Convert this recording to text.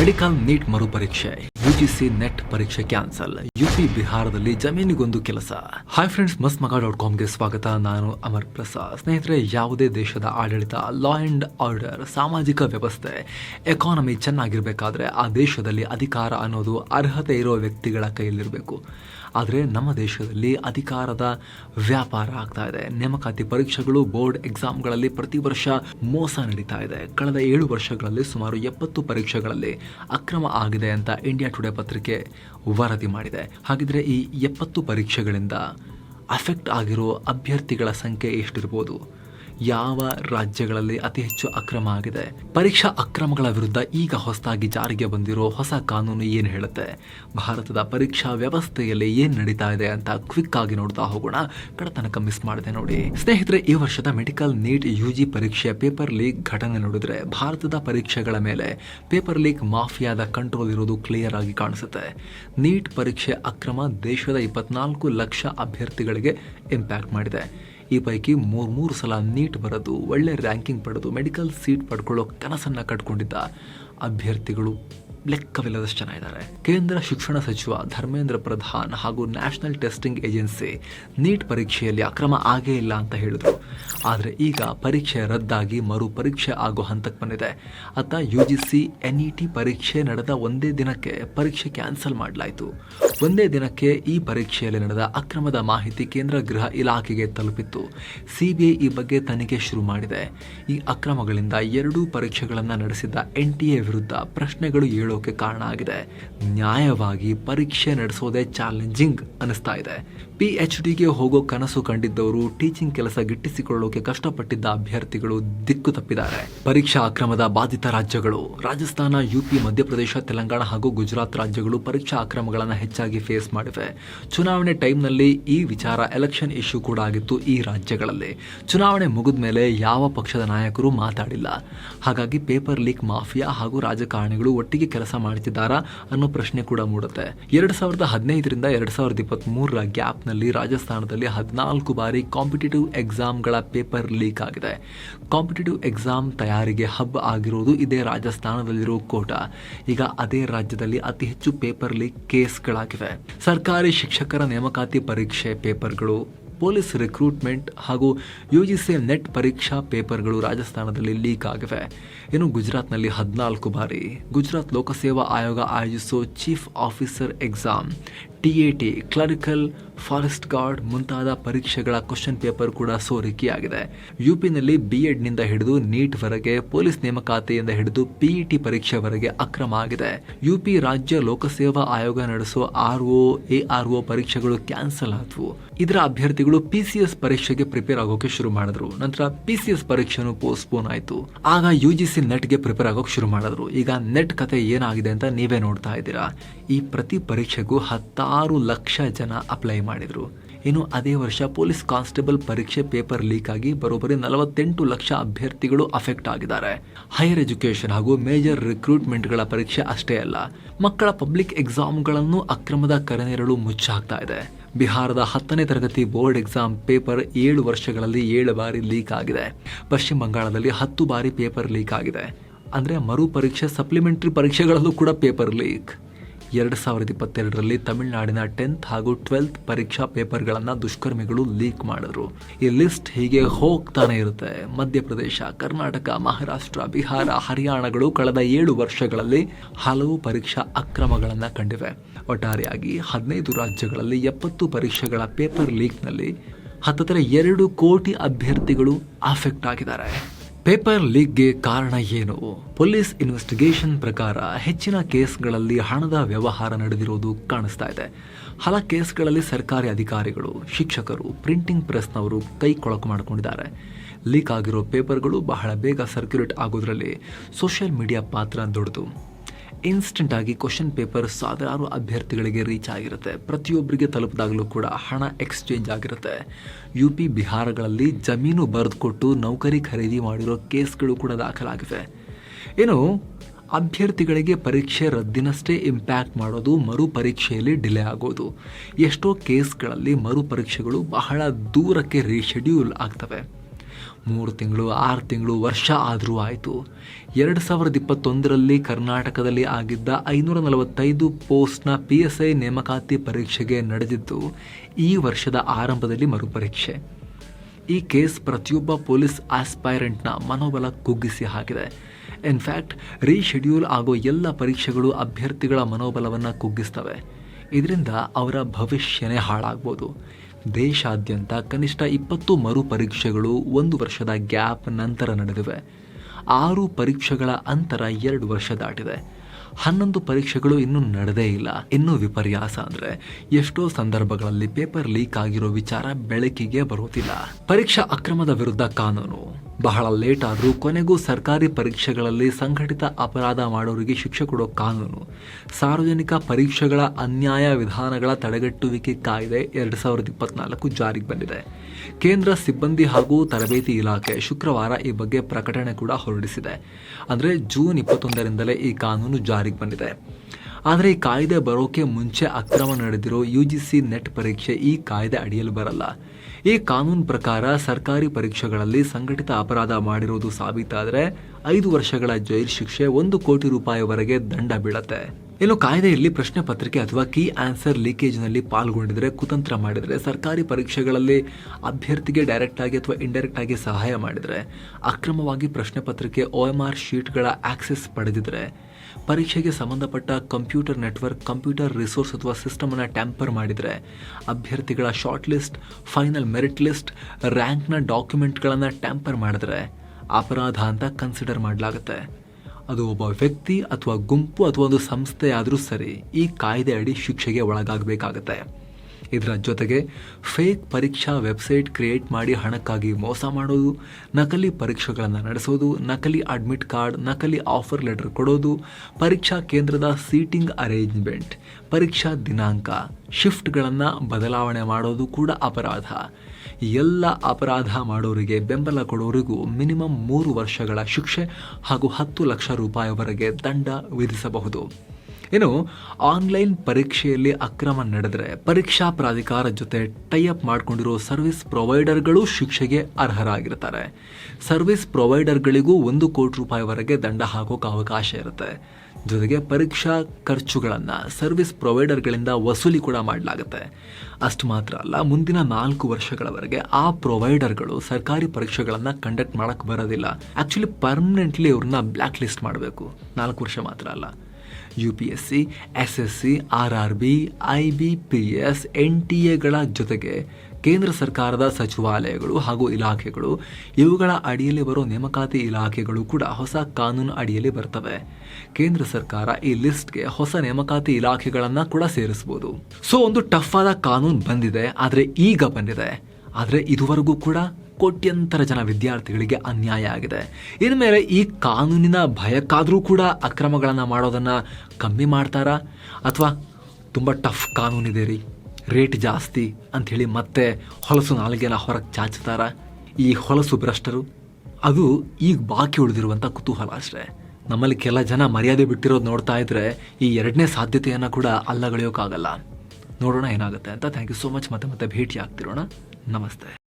Medical NEET ಮರುಪರೀಕ್ಷೆ, UGC net ಪರೀಕ್ಷೆ cancel, UP ಬಿಹಾರದಲ್ಲಿ ಜಮೀನಿಗೊಂದು ಕೆಲಸ. ಹಾಯ್ ಫ್ರೆಂಡ್ಸ್ ಮಸ್ಮಗಾ ಮಗ ಡಾಟ್ ಕಾಮ್ಗೆ ಸ್ವಾಗತ. ನಾನು ಅಮರ್ ಪ್ರಸಾದ್. ಸ್ನೇಹಿತರೆ, ಯಾವುದೇ ದೇಶದ ಆಡಳಿತ ಲಾ ಅಂಡ್ ಆರ್ಡರ್ ಸಾಮಾಜಿಕ ವ್ಯವಸ್ಥೆ ಎಕಾನಮಿ ಚೆನ್ನಾಗಿರಬೇಕಾದ್ರೆ ಆ ದೇಶದಲ್ಲಿ ಅಧಿಕಾರ ಅನ್ನೋದು ಅರ್ಹತೆ ಇರೋ ವ್ಯಕ್ತಿಗಳ ಕೈಯಲ್ಲಿರಬೇಕು. ಆದರೆ ನಮ್ಮ ದೇಶದಲ್ಲಿ ಅಧಿಕಾರದ ವ್ಯಾಪಾರ ಆಗ್ತಾ ಇದೆ. ನೇಮಕಾತಿ ಪರೀಕ್ಷೆಗಳು, ಬೋರ್ಡ್ ಎಕ್ಸಾಮ್ಗಳಲ್ಲಿ ಪ್ರತಿ ವರ್ಷ ಮೋಸ ನಡೀತಾ ಇದೆ. ಕಳೆದ ಏಳು ವರ್ಷಗಳಲ್ಲಿ ಸುಮಾರು ಎಪ್ಪತ್ತು ಪರೀಕ್ಷೆಗಳಲ್ಲಿ ಅಕ್ರಮ ಆಗಿದೆ ಅಂತ ಇಂಡಿಯಾ ಟುಡೇ ಪತ್ರಿಕೆ ವರದಿ ಮಾಡಿದೆ. ಹಾಗಿದ್ರೆ ಈ ಎಪ್ಪತ್ತು ಪರೀಕ್ಷೆಗಳಿಂದ ಅಫೆಕ್ಟ್ ಆಗಿರೋ ಅಭ್ಯರ್ಥಿಗಳ ಸಂಖ್ಯೆ ಎಷ್ಟಿರ್ಬೋದು? ಯಾವ ರಾಜ್ಯಗಳಲ್ಲಿ ಅತಿ ಹೆಚ್ಚು ಅಕ್ರಮ ಆಗಿದೆ? ಪರೀಕ್ಷಾ ಅಕ್ರಮಗಳ ವಿರುದ್ಧ ಈಗ ಹೊಸದಾಗಿ ಜಾರಿಗೆ ಬಂದಿರೋ ಹೊಸ ಕಾನೂನು ಏನು ಹೇಳುತ್ತೆ? ಭಾರತದ ಪರೀಕ್ಷಾ ವ್ಯವಸ್ಥೆಯಲ್ಲಿ ಏನು ನಡೀತಾ ಇದೆ ಅಂತ ಕ್ವಿಕ್ ಆಗಿ ನೋಡ್ತಾ ಹೋಗೋಣ. ಕಡತನಕ ಮಿಸ್ ಮಾಡಿದೆ ನೋಡಿ. ಸ್ನೇಹಿತರೆ, ಈ ವರ್ಷದ ಮೆಡಿಕಲ್ ನೀಟ್ ಯು ಜಿ ಪರೀಕ್ಷೆಯ ಪೇಪರ್ ಲೀಕ್ ಘಟನೆ ನೋಡಿದ್ರೆ ಭಾರತದ ಪರೀಕ್ಷೆಗಳ ಮೇಲೆ ಪೇಪರ್ ಲೀಕ್ ಮಾಫಿಯಾದ ಕಂಟ್ರೋಲ್ ಇರೋದು ಕ್ಲಿಯರ್ ಆಗಿ ಕಾಣಿಸುತ್ತೆ. ನೀಟ್ ಪರೀಕ್ಷೆ ಅಕ್ರಮ ದೇಶದ ಇಪ್ಪತ್ನಾಲ್ಕು ಲಕ್ಷ ಅಭ್ಯರ್ಥಿಗಳಿಗೆ ಇಂಪ್ಯಾಕ್ಟ್ ಮಾಡಿದೆ. ಈ ಪೈಕಿ ಮೂರ್ ಮೂರು ಸಲ ನೀಟ್ ಬರೋದು, ಒಳ್ಳೆ ರ್ಯಾಂಕಿಂಗ್ ಪಡೆದು ಮೆಡಿಕಲ್ ಸೀಟ್ ಪಡ್ಕೊಳ್ಳೋ ಕನಸನ್ನ ಕಟ್ಕೊಂಡಿದ್ದ ಅಭ್ಯರ್ಥಿಗಳು ಲೆಕ್ಕವಿಲ್ಲದಷ್ಟು ಜನ ಇದ್ದಾರೆ. ಕೇಂದ್ರ ಶಿಕ್ಷಣ ಸಚಿವ ಧರ್ಮೇಂದ್ರ ಪ್ರಧಾನ್ ಹಾಗೂ ನ್ಯಾಷನಲ್ ಟೆಸ್ಟಿಂಗ್ ಏಜೆನ್ಸಿ ನೀಟ್ ಪರೀಕ್ಷೆಯಲ್ಲಿ ಅಕ್ರಮ ಆಗೇ ಇಲ್ಲ ಅಂತ ಹೇಳಿದ್ರು. ಆದರೆ ಈಗ ಪರೀಕ್ಷೆ ರದ್ದಾಗಿ ಮರು ಪರೀಕ್ಷೆ ಆಗೋ ಹಂತಕ್ಕೆ ಬಂದಿದೆ. ಅತ್ತ U G C N E T ಪರೀಕ್ಷೆ ನಡೆದ ಒಂದೇ ದಿನಕ್ಕೆ ಪರೀಕ್ಷೆ ಕ್ಯಾನ್ಸಲ್ ಮಾಡಲಾಯಿತು. ಒಂದೇ ದಿನಕ್ಕೆ ಈ ಪರೀಕ್ಷೆಯಲ್ಲಿ ನಡೆದ ಅಕ್ರಮದ ಮಾಹಿತಿ ಕೇಂದ್ರ ಗೃಹ ಇಲಾಖೆಗೆ ತಲುಪಿತ್ತು. ಸಿಬಿಐ ಈ ಬಗ್ಗೆ ತನಿಖೆ ಶುರು ಮಾಡಿದೆ. ಈ ಅಕ್ರಮಗಳಿಂದ ಎರಡೂ ಪರೀಕ್ಷೆಗಳನ್ನು ನಡೆಸಿದ್ದ ಎನ್ ಟಿ ಎ ವಿರುದ್ಧ ಪ್ರಶ್ನೆಗಳು ಏಳೋಕೆ ಕಾರಣ ಆಗಿದೆ. ನ್ಯಾಯವಾಗಿ ಪರೀಕ್ಷೆ ನಡೆಸೋದೇ ಚಾಲೆಂಜಿಂಗ್ ಅನ್ನಿಸ್ತಾ ಇದೆ. ಪಿ ಎಚ್ ಡಿಗೆ ಹೋಗೋ ಕನಸು ಕಂಡಿದ್ದವರು ಟೀಚಿಂಗ್ ಕೆಲಸ ಗಿಟ್ಟಿಸಿಕೊಳ್ಳೋಕೆ ಕಷ್ಟಪಟ್ಟಿದ್ದ ಅಭ್ಯರ್ಥಿಗಳು ದಿಕ್ಕು ತಪ್ಪಿದ್ದಾರೆ. ಪರೀಕ್ಷಾ ಅಕ್ರಮದ ಬಾಧಿತ ರಾಜ್ಯಗಳು, ರಾಜಸ್ಥಾನ ಯುಪಿ ಮಧ್ಯಪ್ರದೇಶ, ತೆಲಂಗಾಣ ಹಾಗೂ ಗುಜರಾತ್ ರಾಜ್ಯಗಳು ಪರೀಕ್ಷಾ ಅಕ್ರಮಗಳನ್ನು ಹೆಚ್ಚಾಗಿ ಫೇಸ್ ಮಾಡಿವೆ. ಚುನಾವಣೆ ಟೈಮ್ನಲ್ಲಿ ಈ ವಿಚಾರ ಎಲೆಕ್ಷನ್ ಇಶ್ಯೂ ಕೂಡ ಆಗಿತ್ತು ಈ ರಾಜ್ಯಗಳಲ್ಲಿ. ಚುನಾವಣೆ ಮುಗಿದ ಮೇಲೆ ಯಾವ ಪಕ್ಷದ ನಾಯಕರು ಮಾತಾಡಿಲ್ಲ. ಹಾಗಾಗಿ ಪೇಪರ್ ಲೀಕ್ ಮಾಫಿಯಾ ಹಾಗೂ ರಾಜಕಾರಣಿಗಳು ಒಟ್ಟಿಗೆ ಕೆಲಸ ಮಾಡ್ತಿದ್ದಾರಾ ಅನ್ನೋ ಪ್ರಶ್ನೆ ಕೂಡ ಮೂಡುತ್ತೆ. ಎರಡ್ ಸಾವಿರದ ಹದಿನೈದರಿಂದ ಎರಡ್ ಸಾವಿರದ ಇಪ್ಪತ್ತ್ ಮೂರರ ಗ್ಯಾಪ್ನಲ್ಲಿ ರಾಜಸ್ಥಾನದಲ್ಲಿ ಹದಿನಾಲ್ಕು ಬಾರಿ ಕಾಂಪಿಟೇಟಿವ್ ಎಕ್ಸಾಮ್ಗಳ ಪೇಪರ್ ಲೀಕ್ ಆಗಿದೆ. ಕಾಂಪಿಟೇಟಿವ್ ಎಕ್ಸಾಮ್ ತಯಾರಿಗೆ ಹಬ್ ಆಗಿರೋದು ಇದೇ ರಾಜಸ್ಥಾನದಲ್ಲಿರೋ ಕೋಟ. ಈಗ ಅದೇ ರಾಜ್ಯದಲ್ಲಿ ಅತಿ ಹೆಚ್ಚು ಪೇಪರ್ ಲೀಕ್ ಕೇಸ್ಗಳಾಗಿವೆ. ಸರ್ಕಾರಿ ಶಿಕ್ಷಕರ ನೇಮಕಾತಿ ಪರೀಕ್ಷೆ ಪೇಪರ್ಗಳು ಪೊಲೀಸ್ ರಿಕ್ರೂಟ್ಮೆಂಟ್ ಹಾಗೂ ಯು ಜಿ ಸಿ ನೆಟ್ ಪರೀಕ್ಷಾ ಪೇಪರ್ಗಳು ರಾಜಸ್ಥಾನದಲ್ಲಿ ಲೀಕ್ ಆಗಿವೆ. ಇನ್ನು ಗುಜರಾತ್ನಲ್ಲಿ ಹದಿನಾಲ್ಕು ಬಾರಿ. ಗುಜರಾತ್ ಲೋಕಸೇವಾ ಆಯೋಗ ಆಯೋಜಿಸೋ chief officer exam T A T, clerical forest guard ಮುಂತಾದ ಪರೀಕ್ಷೆಗಳ ಕ್ವಶನ್ ಪೇಪರ್ ಕೂಡ ಸೋರಿಕೆಯಾಗಿದೆ. ಯುಪಿನಲ್ಲಿ ಬಿ ಎಡ್ನಿಂದ ಹಿಡಿದು ನೀಟ್ ವರೆಗೆ, ಪೊಲೀಸ್ ನೇಮಕಾತಿಯಿಂದ ಹಿಡಿದು ಪಿಇಟಿ ಪರೀಕ್ಷೆವರೆಗೆ ಅಕ್ರಮ ಆಗಿದೆ. ಯುಪಿ ರಾಜ್ಯ ಲೋಕಸೇವಾ ಆಯೋಗ ನಡೆಸುವ ಆರ್ ಒ ಪರೀಕ್ಷೆಗಳು ಕ್ಯಾನ್ಸಲ್ ಆದವು. ಇದರ ಅಭ್ಯರ್ಥಿಗಳು ಪಿ ಸಿ ಎಸ್ ಪರೀಕ್ಷೆಗೆ ಪ್ರಿಪೇರ್ ಆಗೋಕೆ ಶುರು ಮಾಡಿದ್ರು. ನಂತರ ಪಿ ಸಿ ಎಸ್ ಪರೀಕ್ಷೆನೂ ಪೋಸ್ಟ್ಪೋನ್ ಆಯಿತು. ಆಗ ಯು ಜಿ ಸಿ ನೆಟ್ಗೆ ಪ್ರಿಪೇರ್ ಆಗೋಕೆ ಶುರು ಮಾಡಿದ್ರು. ಈಗ ನೆಟ್ ಕತೆ ಏನಾಗಿದೆ ಅಂತ ನೀವೇ ನೋಡ್ತಾ ಇದ್ದೀರಾ. ಈ ಪ್ರತಿ ಪರೀಕ್ಷೆಗೂ ಹತ್ತಾರು ಲಕ್ಷ ಜನ ಅಪ್ಲೈ ಮಾಡಿದರು. ಇನ್ನು ಅದೇ ವರ್ಷ ಪೊಲೀಸ್ ಕಾನ್ಸ್ಟೇಬಲ್ ಪರೀಕ್ಷೆ ಪೇಪರ್ ಲೀಕ್ ಆಗಿ ಬರೋಬ್ಬರಿ ನಲವತ್ತೆಂಟು ಲಕ್ಷ ಅಭ್ಯರ್ಥಿಗಳು ಅಫೆಕ್ಟ್ ಆಗಿದ್ದಾರೆ. ಹೈಯರ್ ಎಜುಕೇಶನ್ ಹಾಗೂ ಮೇಜರ್ ರಿಕ್ರೂಟ್ಮೆಂಟ್ಗಳ ಪರೀಕ್ಷೆ ಅಷ್ಟೇ ಅಲ್ಲ, ಮಕ್ಕಳ ಪಬ್ಲಿಕ್ ಎಕ್ಸಾಮ್ಗಳನ್ನು ಅಕ್ರಮದ ಕರೆನೆರಳು ಮುಚ್ಚಾಗ್ತಾ ಇದೆ. ಬಿಹಾರದ ಹತ್ತನೇ ತರಗತಿ ಬೋರ್ಡ್ ಎಕ್ಸಾಮ್ ಪೇಪರ್ ಏಳು ವರ್ಷಗಳಲ್ಲಿ ಏಳು ಬಾರಿ ಲೀಕ್ ಆಗಿದೆ. ಪಶ್ಚಿಮ ಬಂಗಾಳದಲ್ಲಿ ಹತ್ತು ಬಾರಿ ಪೇಪರ್ ಲೀಕ್ ಆಗಿದೆ. ಅಂದರೆ ಮರು ಪರೀಕ್ಷೆ ಸಪ್ಲಿಮೆಂಟರಿ ಪರೀಕ್ಷೆಗಳಲ್ಲೂ ಕೂಡ ಪೇಪರ್ ಲೀಕ್. ಎರಡು ಸಾವಿರದ ಇಪ್ಪತ್ತೆರಡರಲ್ಲಿ ತಮಿಳುನಾಡಿನ ಟೆಂತ್ ಹಾಗೂ ಟ್ವೆಲ್ತ್ ಪರೀಕ್ಷಾ ಪೇಪರ್ಗಳನ್ನು ದುಷ್ಕರ್ಮಿಗಳು ಲೀಕ್ ಮಾಡಿದ್ರು. ಈ ಲಿಸ್ಟ್ ಹೀಗೆ ಹೋಗ್ತಾನೆ ಇರುತ್ತೆ. ಮಧ್ಯಪ್ರದೇಶ, ಕರ್ನಾಟಕ, ಮಹಾರಾಷ್ಟ್ರ, ಬಿಹಾರ, ಹರಿಯಾಣಗಳು ಕಳೆದ ಏಳು ವರ್ಷಗಳಲ್ಲಿ ಹಲವು ಪರೀಕ್ಷಾ ಅಕ್ರಮಗಳನ್ನು ಕಂಡಿವೆ. ಒಟ್ಟಾರೆಯಾಗಿ ಹದಿನೈದು ರಾಜ್ಯಗಳಲ್ಲಿ ಎಪ್ಪತ್ತು ಪರೀಕ್ಷೆಗಳ ಪೇಪರ್ ಲೀಕ್ನಲ್ಲಿ ಹತ್ತತ್ರ ಎರಡು ಕೋಟಿ ಅಭ್ಯರ್ಥಿಗಳು ಅಫೆಕ್ಟ್ ಆಗಿದ್ದಾರೆ. ಪೇಪರ್ ಲೀಕ್ಗೆ ಕಾರಣ ಏನು? ಪೊಲೀಸ್ ಇನ್ವೆಸ್ಟಿಗೇಷನ್ ಪ್ರಕಾರ ಹೆಚ್ಚಿನ ಕೇಸ್ಗಳಲ್ಲಿ ಹಣದ ವ್ಯವಹಾರ ನಡೆದಿರುವುದು ಕಾಣಿಸ್ತಾ ಇದೆ. ಹಲ ಕೇಸ್ಗಳಲ್ಲಿ ಸರ್ಕಾರಿ ಅಧಿಕಾರಿಗಳು, ಶಿಕ್ಷಕರು, ಪ್ರಿಂಟಿಂಗ್ ಪ್ರೆಸ್ನವರು ಕೈ ಕೊಳಕು ಮಾಡಿಕೊಂಡಿದ್ದಾರೆ. ಲೀಕ್ ಆಗಿರೋ ಪೇಪರ್ಗಳು ಬಹಳ ಬೇಗ ಸರ್ಕ್ಯುಲೇಟ್ ಆಗೋದ್ರಲ್ಲಿ ಸೋಷಿಯಲ್ ಮೀಡಿಯಾ ಪಾತ್ರ ದೊಡ್ಡದು. ಇನ್ಸ್ಟೆಂಟ್ ಆಗಿ ಕ್ವಶನ್ ಪೇಪರ್ ಸಾವಿರಾರು ಅಭ್ಯರ್ಥಿಗಳಿಗೆ ರೀಚ್ ಆಗಿರುತ್ತೆ. ಪ್ರತಿಯೊಬ್ಬರಿಗೆ ತಲುಪಿದಾಗಲೂ ಕೂಡ ಹಣ ಎಕ್ಸ್ಚೇಂಜ್ ಆಗಿರುತ್ತೆ. ಯು ಪಿ ಬಿಹಾರಗಳಲ್ಲಿ ಜಮೀನು ಬರೆದುಕೊಟ್ಟು ನೌಕರಿ ಖರೀದಿ ಮಾಡಿರೋ ಕೇಸ್ಗಳು ಕೂಡ ದಾಖಲಾಗಿವೆ. ಏನು, ಅಭ್ಯರ್ಥಿಗಳಿಗೆ ಪರೀಕ್ಷೆ ರದ್ದಿನಷ್ಟೇ ಇಂಪ್ಯಾಕ್ಟ್ ಮಾಡೋದು ಮರು ಪರೀಕ್ಷೆಯಲ್ಲಿ ಡಿಲೇ ಆಗೋದು. ಎಷ್ಟೋ ಕೇಸ್ಗಳಲ್ಲಿ ಮರು ಪರೀಕ್ಷೆಗಳು ಬಹಳ ದೂರಕ್ಕೆ ರೀಶೆಡ್ಯೂಲ್ ಆಗ್ತವೆ. ಮೂರು ತಿಂಗಳು, ಆರು ತಿಂಗಳು, ವರ್ಷ ಆದರೂ ಆಯಿತು. ಎರಡು ಸಾವಿರದ ಇಪ್ಪತ್ತೊಂದರಲ್ಲಿ ಕರ್ನಾಟಕದಲ್ಲಿ ಆಗಿದ್ದ ಐನೂರ ನಲವತ್ತೈದು ಪೋಸ್ಟ್ನ ಪಿ ಎಸ್ ಐ ನೇಮಕಾತಿ ಪರೀಕ್ಷೆಗೆ ನಡೆದಿದ್ದು, ಈ ವರ್ಷದ ಆರಂಭದಲ್ಲಿ ಮರುಪರೀಕ್ಷೆ. ಈ ಕೇಸ್ ಪ್ರತಿಯೊಬ್ಬ ಪೊಲೀಸ್ ಆಸ್ಪೈರೆಂಟ್ನ ಮನೋಬಲ ಕುಗ್ಗಿಸಿ ಹಾಕಿದೆ. ಇನ್ಫ್ಯಾಕ್ಟ್ ರೀಶೆಡ್ಯೂಲ್ ಆಗೋ ಎಲ್ಲ ಪರೀಕ್ಷೆಗಳು ಅಭ್ಯರ್ಥಿಗಳ ಮನೋಬಲವನ್ನು ಕುಗ್ಗಿಸ್ತವೆ. ಇದರಿಂದ ಅವರ ಭವಿಷ್ಯನೇ ಹಾಳಾಗ್ಬೋದು. ದೇಶಾದ್ಯಂತ ಕನಿಷ್ಠ ಇಪ್ಪತ್ತು ಮರು ಪರೀಕ್ಷೆಗಳು ಒಂದು ವರ್ಷದ ಗ್ಯಾಪ್ ನಂತರ ನಡೆದಿವೆ. ಆರು ಪರೀಕ್ಷೆಗಳ ಅಂತರ ಎರಡು ವರ್ಷ ದಾಟಿದೆ. ಹನ್ನೊಂದು ಪರೀಕ್ಷೆಗಳು ಇನ್ನೂ ನಡೆದೇ ಇಲ್ಲ. ಇನ್ನೂ ವಿಪರ್ಯಾಸ ಅಂದರೆ ಎಷ್ಟೋ ಸಂದರ್ಭಗಳಲ್ಲಿ ಪೇಪರ್ ಲೀಕ್ ಆಗಿರೋ ವಿಚಾರ ಬೆಳಕಿಗೆ ಬರುತ್ತಿಲ್ಲ. ಪರೀಕ್ಷಾ ಅಕ್ರಮದ ವಿರುದ್ಧ ಕಾನೂನು. ಬಹಳ ಲೇಟ್ ಆದರೂ ಕೊನೆಗೂ ಸರ್ಕಾರಿ ಪರೀಕ್ಷೆಗಳಲ್ಲಿ ಸಂಘಟಿತ ಅಪರಾಧ ಮಾಡೋರಿಗೆ ಶಿಕ್ಷೆ ಕೊಡೋ ಕಾನೂನು. ಸಾರ್ವಜನಿಕ ಪರೀಕ್ಷೆಗಳ ಅನ್ಯಾಯ ವಿಧಾನಗಳ ತಡೆಗಟ್ಟುವಿಕೆ ಕಾಯ್ದೆ ಎರಡು ಸಾವಿರದ ಇಪ್ಪತ್ನಾಲ್ಕು ಜಾರಿಗೆ ಬಂದಿದೆ. ಕೇಂದ್ರ ಸಿಬ್ಬಂದಿ ಹಾಗೂ ತರಬೇತಿ ಇಲಾಖೆ ಶುಕ್ರವಾರ ಈ ಬಗ್ಗೆ ಪ್ರಕಟಣೆ ಕೂಡ ಹೊರಡಿಸಿದೆ. ಅಂದರೆ ಜೂನ್ ಇಪ್ಪತ್ತೊಂದರಿಂದಲೇ ಈ ಕಾನೂನು ಜಾರಿಗೆ ಬಂದಿದೆ. ಆದರೆ ಈ ಕಾಯ್ದೆ ಬರೋಕೆ ಮುಂಚೆ ಅಕ್ರಮ ನಡೆದಿರೋ ಯು ಜಿ ಸಿ ನೆಟ್ ಪರೀಕ್ಷೆ ಈ ಕಾಯ್ದೆ ಅಡಿಯಲ್ಲಿ ಬರಲ್ಲ. ಈ ಕಾನೂನು ಪ್ರಕಾರ ಸರ್ಕಾರಿ ಪರೀಕ್ಷೆಗಳಲ್ಲಿ ಸಂಘಟಿತ ಅಪರಾಧ ಮಾಡಿರುವುದು ಸಾಬೀತಾದರೆ ಐದು ವರ್ಷಗಳ ಜೈಲು ಶಿಕ್ಷೆ ಒಂದು ಕೋಟಿ ರೂಪಾಯಿವರೆಗೆ ದಂಡ ಬೀಳತ್ತೆ. ಇನ್ನು ಕಾಯ್ದೆಯಲ್ಲಿ ಪ್ರಶ್ನೆ ಪತ್ರಿಕೆ ಅಥವಾ ಕೀ ಆನ್ಸರ್ ಲೀಕೇಜ್ನಲ್ಲಿ ಪಾಲ್ಗೊಂಡಿದ್ರೆ ಕುತಂತ್ರ ಮಾಡಿದರೆ ಸರ್ಕಾರಿ ಪರೀಕ್ಷೆಗಳಲ್ಲಿ ಅಭ್ಯರ್ಥಿಗೆ ಡೈರೆಕ್ಟ್ ಆಗಿ ಅಥವಾ ಇಂಡೈರೆಕ್ಟ್ ಆಗಿ ಸಹಾಯ ಮಾಡಿದರೆ, ಅಕ್ರಮವಾಗಿ ಪ್ರಶ್ನೆ ಪತ್ರಿಕೆ ಒ ಎಂ ಆರ್ ಶೀಟ್ಗಳ ಆಕ್ಸೆಸ್ ಪಡೆದಿದ್ರೆ ಪರೀಕ್ಷೆಗೆ ಸಂಬಂಧಪಟ್ಟ ಕಂಪ್ಯೂಟರ್ ನೆಟ್ವರ್ಕ್, ಕಂಪ್ಯೂಟರ್ ರಿಸೋರ್ಸ್ ಅಥವಾ ಸಿಸ್ಟಮನ್ನು ಟ್ಯಾಂಪರ್ ಮಾಡಿದರೆ ಅಭ್ಯರ್ಥಿಗಳ short list final merit list ರ್ಯಾಂಕ್ನ ಡಾಕ್ಯುಮೆಂಟ್ಗಳನ್ನು ಟ್ಯಾಂಪರ್ ಮಾಡಿದ್ರೆ ಅಪರಾಧ ಅಂತ ಕನ್ಸಿಡರ್ ಮಾಡಲಾಗುತ್ತೆ. ಅದು ಒಬ್ಬ ವ್ಯಕ್ತಿ ಅಥವಾ ಗುಂಪು ಅಥವಾ ಒಂದು ಸಂಸ್ಥೆ ಆದರೂ ಸರಿ ಈ ಕಾಯ್ದೆ ಅಡಿ ಶಿಕ್ಷೆಗೆ ಒಳಗಾಗಬೇಕಾಗತ್ತೆ. ಇದರ ಜೊತೆಗೆ ಫೇಕ್ ಪರೀಕ್ಷಾ ವೆಬ್ಸೈಟ್ ಕ್ರಿಯೇಟ್ ಮಾಡಿ ಹಣಕ್ಕಾಗಿ ಮೋಸ ಮಾಡೋದು, ನಕಲಿ ಪರೀಕ್ಷೆಗಳನ್ನು ನಡೆಸೋದು, ನಕಲಿ ಅಡ್ಮಿಟ್ ಕಾರ್ಡ್, ನಕಲಿ ಆಫರ್ ಲೆಟರ್ ಕೊಡೋದು, ಪರೀಕ್ಷಾ ಕೇಂದ್ರದ ಸೀಟಿಂಗ್ ಅರೇಂಜ್ಮೆಂಟ್, ಪರೀಕ್ಷಾ ದಿನಾಂಕ, ಶಿಫ್ಟ್ಗಳನ್ನು ಬದಲಾವಣೆ ಮಾಡೋದು ಕೂಡ ಅಪರಾಧ. ಎಲ್ಲ ಅಪರಾಧ ಮಾಡೋರಿಗೆ ಬೆಂಬಲ ಕೊಡೋರಿಗೂ ಮಿನಿಮಮ್ ಮೂರು ವರ್ಷಗಳ ಶಿಕ್ಷೆ ಹಾಗೂ ಹತ್ತು ಲಕ್ಷ ರೂಪಾಯಿವರೆಗೆ ದಂಡ ವಿಧಿಸಬಹುದು. ಇನ್ನು ಆನ್ಲೈನ್ ಪರೀಕ್ಷೆಯಲ್ಲಿ ಅಕ್ರಮ ನಡೆದರೆ ಪರೀಕ್ಷಾ ಪ್ರಾಧಿಕಾರ ಜೊತೆ ಟೈಅಪ್ ಮಾಡಿಕೊಂಡಿರೋ ಸರ್ವಿಸ್ ಪ್ರೊವೈಡರ್ಗಳು ಶಿಕ್ಷೆಗೆ ಅರ್ಹರಾಗಿರ್ತಾರೆ. ಸರ್ವಿಸ್ ಪ್ರೊವೈಡರ್ಗಳಿಗೂ ಒಂದು ಕೋಟಿ ರೂಪಾಯಿವರೆಗೆ ದಂಡ ಹಾಕೋಕೆ ಅವಕಾಶ ಇರುತ್ತೆ. ಜೊತೆಗೆ ಪರೀಕ್ಷಾ ಖರ್ಚುಗಳನ್ನು ಸರ್ವಿಸ್ ಪ್ರೊವೈಡರ್ಗಳಿಂದ ವಸೂಲಿ ಕೂಡ ಮಾಡಲಾಗುತ್ತೆ. ಅಷ್ಟು ಮಾತ್ರ ಅಲ್ಲ, ಮುಂದಿನ ನಾಲ್ಕು ವರ್ಷಗಳವರೆಗೆ ಆ ಪ್ರೊವೈಡರ್ಗಳು ಸರ್ಕಾರಿ ಪರೀಕ್ಷೆಗಳನ್ನು ಕಂಡಕ್ಟ್ ಮಾಡೋಕ್ಕೆ ಬರೋದಿಲ್ಲ. ಆ್ಯಕ್ಚುಲಿ ಪರ್ಮನೆಂಟ್ಲಿ ಅವ್ರನ್ನ ಬ್ಲ್ಯಾಕ್ ಲಿಸ್ಟ್ ಮಾಡಬೇಕು. ನಾಲ್ಕು ವರ್ಷ ಮಾತ್ರ ಅಲ್ಲ. U P S C S S C R R B I B P S, N T ಎಗಳ ಜೊತೆಗೆ ಕೇಂದ್ರ ಸರ್ಕಾರದ ಸಚಿವಾಲಯಗಳು ಹಾಗೂ ಇಲಾಖೆಗಳು, ಇವುಗಳ ಅಡಿಯಲ್ಲಿ ಬರೋ ನೇಮಕಾತಿ ಇಲಾಖೆಗಳು ಕೂಡ ಹೊಸ ಕಾನೂನು ಅಡಿಯಲ್ಲಿ ಬರ್ತವೆ. ಕೇಂದ್ರ ಸರ್ಕಾರ ಈ ಲಿಸ್ಟ್ಗೆ ಹೊಸ ನೇಮಕಾತಿ ಇಲಾಖೆಗಳನ್ನು ಕೂಡ ಸೇರಿಸಬಹುದು ಸೊ, ಒಂದು ಟಫ್ ಆದ ಕಾನೂನು ಬಂದಿದೆ, ಆದರೆ ಈಗ ಬಂದಿದೆ. ಆದರೆ ಇದುವರೆಗೂ ಕೂಡ ಕೋಟ್ಯಂತರ ಜನ ವಿದ್ಯಾರ್ಥಿಗಳಿಗೆ ಅನ್ಯಾಯ ಆಗಿದೆ. ಇನ್ಮೇಲೆ ಈ ಕಾನೂನಿನ ಭಯಕ್ಕಾದರೂ ಕೂಡ ಅಕ್ರಮಗಳನ್ನು ಮಾಡೋದನ್ನು ಕಮ್ಮಿ ಮಾಡ್ತಾರಾ? ಅಥವಾ ತುಂಬ ಟಫ್ ಕಾನೂನಿದೆ ರೀ, ರೇಟ್ ಜಾಸ್ತಿ ಅಂಥೇಳಿ ಮತ್ತೆ ಹೊಲಸು ನಾಲಿಗೆನ ಹೊರಗೆ ಚಾಚ್ತಾರ ಈ ಹೊಲಸು ಭ್ರಷ್ಟರು? ಅದು ಈಗ ಬಾಕಿ ಉಳಿದಿರುವಂಥ ಕುತೂಹಲ ಅಷ್ಟೇ. ನಮ್ಮಲ್ಲಿ ಕೆಲ ಜನ ಮರ್ಯಾದೆ ಬಿಟ್ಟಿರೋದು ನೋಡ್ತಾ ಇದ್ರೆ ಈ ಎರಡನೇ ಸಾಧ್ಯತೆಯನ್ನು ಕೂಡ ಅಲ್ಲಗಳೆಯೋಕ್ಕಾಗಲ್ಲ ನೋಡೋಣ ಏನಾಗುತ್ತೆ ಅಂತ. ಥ್ಯಾಂಕ್ ಯು ಸೋ ಮಚ್ ಮತ್ತೆ ಮತ್ತೆ ಭೇಟಿ ಆಗ್ತಿರೋಣ ನಮಸ್ತೆ.